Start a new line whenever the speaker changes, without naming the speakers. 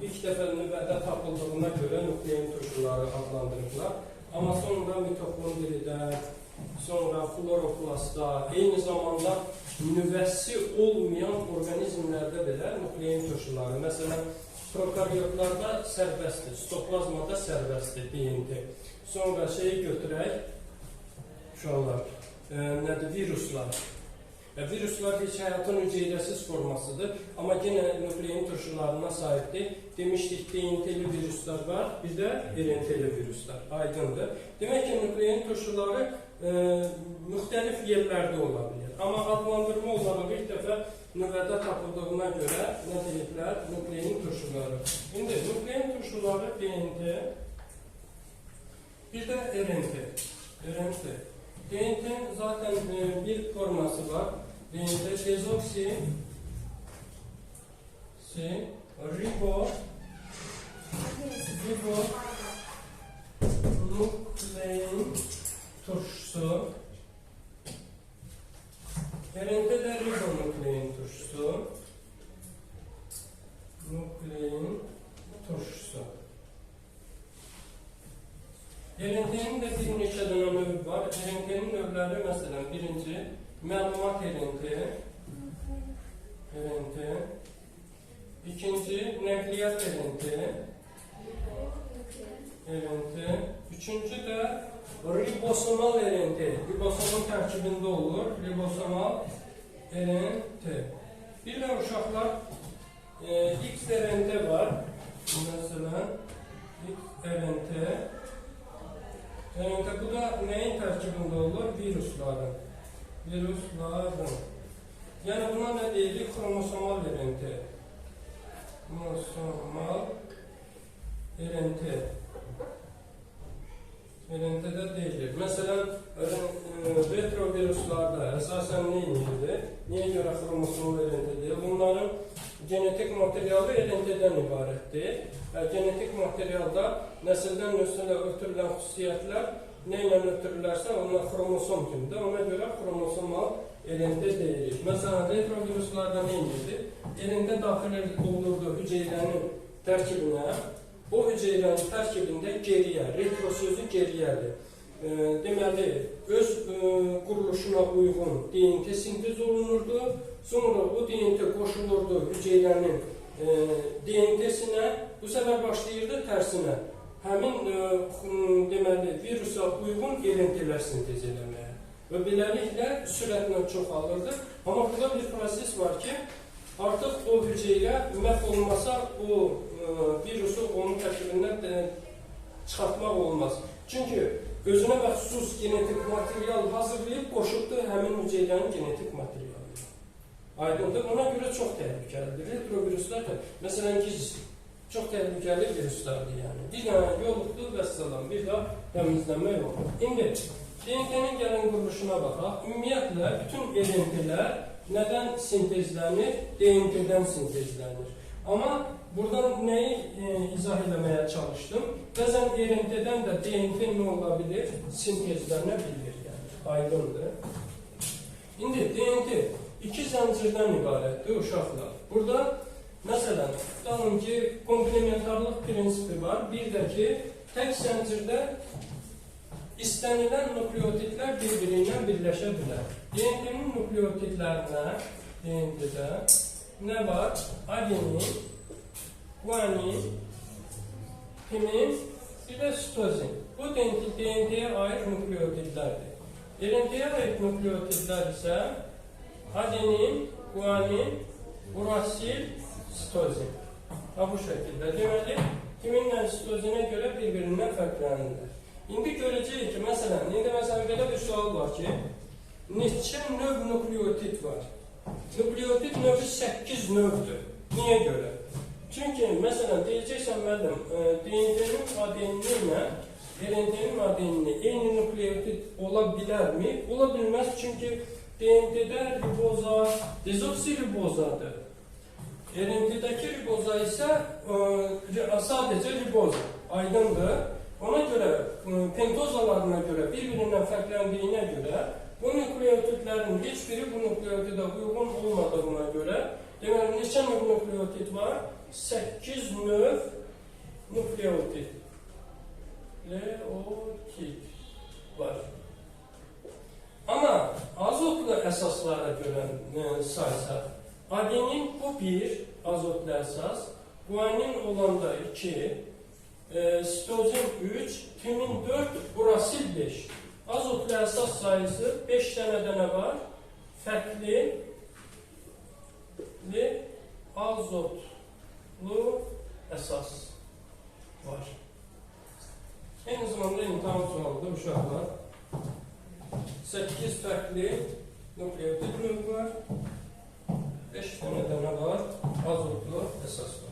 ilk dəfə nüvədə tapıldığına görə nuklein turşuları adlandırıblar. Amma sonra mitokondrida, sonra floroplastda, eyni zamanda nüvəsi olmayan orqanizmlərdə belə nuklein turşuları, məsələn, prokaryotlarda sərbəstdir, stoplazmada sərbəstdir DNT. Sonra şeyi götürək, uşaqlar, e, nədir, viruslar. Viruslar heç həyatın hüceyrəsiz formasıdır, amma yenə nuklein turşularına sahibdir. Demişdik, DNT-li viruslar var, bir də RNT-li viruslar, aydındır. Demək ki, nuklein turşuları e, müxtəlif yerlərdə ola bilər. Amma adlandırma olaraq ilk dəfə nüvədə tapıldığına görə nə deyiblər? Nuklein turşuları. İndi nuklein turşuları DNT, bir də RNT. RNT. DNT'nin zaten e, bir forması var. DNT dezoksi si ribo ribo nuklein turşusu RNT de ribonuklein turşusu nuklein turşusu RNT-nin də bir neçə dənə növü var. RNT-nin növləri məsələn birinci məlumat RNT RNT ikinci nəqliyyat RNT RNT üçüncü də ribosomal RNT ribosomun tərkibində olur. Ribosomal RNT bir də uşaqlar e, X RNT var. Məsələn X RNT RNT bu da neyin tərkibində olur? Virusların. Virusların. Yəni buna nə deyirik? Kromosomal RNT. Kromosomal RNT. RNT-də deyilir. Məsələn, e, retroviruslarda əsasən nə edir? Niyə görə kromosomal RNT deyil? Bunların genetik materialı RNT-dən ibarətdir. Və genetik materialda nəsildən nəsilə ötürülən xüsusiyyətlər nə ilə onlar xromosom kimdir. Ona görə xromosomal RNT deyilir. Məsələn, retroviruslarda nə edir? RNT daxil olurdu hüceyrənin tərkibinə, o hüceyrənin tərkibində geriyə, retro sözü geriyədir. E, deməli, öz quruluşuna uyğun DNT sintez olunurdu. Sonra o DNT qoşulurdu hüceyrənin e, DNT-sinə, bu səfər başlayırdı tərsinə. Həmin e, virusa uyğun RNT-lər sintez eləməyə. Və beləliklə sürətlə çoxalırdı. Amma burada bir proses var ki, artıq o hüceyrə məhv olmasa o e, virusu onun tərkibindən e, çıxartmaq olmaz. Çünki özünə məxsus genetik material hazırlayıb qoşubdu həmin hüceyrənin genetik materialına. Aydındır. Ona görə çox təhlükəlidir. Retroviruslar da, məsələn, giz çox təhlükəli viruslardır yəni. Bir dənə yoluxdu və salam, bir daha təmizlənmə yox. İndi DNT-nin gəlin quruluşuna baxaq. Ümumiyyətlə bütün RNT-lər nədən sintezlənir? DNT-dən sintezlənir. Amma buradan nəyi e, izah eləməyə çalışdım? Bəzən RNT-dən də DNT nə ola bilir? Sintezlənə bilir yəni. Aydındır. İndi DNT iki zəncirdən ibarətdir uşaqlar. Burada məsələn, tutalım ki, komplementarlıq prinsipi var. Bir də ki, tək zəncirdə istənilən nukleotidlər bir-biri ilə birləşə bilər. DNT-nin var? Adenin, guanin, timin, bir də sitozin. Bu DNT-yə aid nukleotidlərdir. RNT-yə aid nukleotidlər isə adenin, guanin, urasil, sitozin. Ha bu şəkildə. Deməli, timinlə sitozinə görə bir-birindən fərqlənirlər. İndi görəcəyik ki, məsələn, indi məsələn belə bir sual var ki, neçə növ nukleotid var? Nukleotid növü 8 növdür. Niyə görə? Çünki məsələn deyəcəksən müəllim, e, DNT-nin adenini ilə RNT-nin adenini eyni nukleotid ola bilərmi? Ola bilməz çünki DNT-də riboza dezoksiribozadır. RNT-dəki riboza isə e, sadəcə riboza. Aydındır. Ona görə e, pentozalarına görə bir-birindən fərqləndiyinə görə bu nukleotidlərin heç biri bu nukleotidə uyğun olmadığına görə deməli neçə növ nukleotid var? 8 növ nukleotit. Leotit var. Ama azotlu əsaslara görə e, saysaq, adenin bu bir azotlu əsas, guanin olanda 2, e, sitozin 3, timin 4, burasil 5. Azotlu əsas sayısı 5 dənə dənə var. Fərqli li azotlu əsas var. Eyni zamanda imtahan sualıdır uşaqlar. 8 fərqli nukleotit növü var. 5 dənə dənə var. Azotlu əsas var.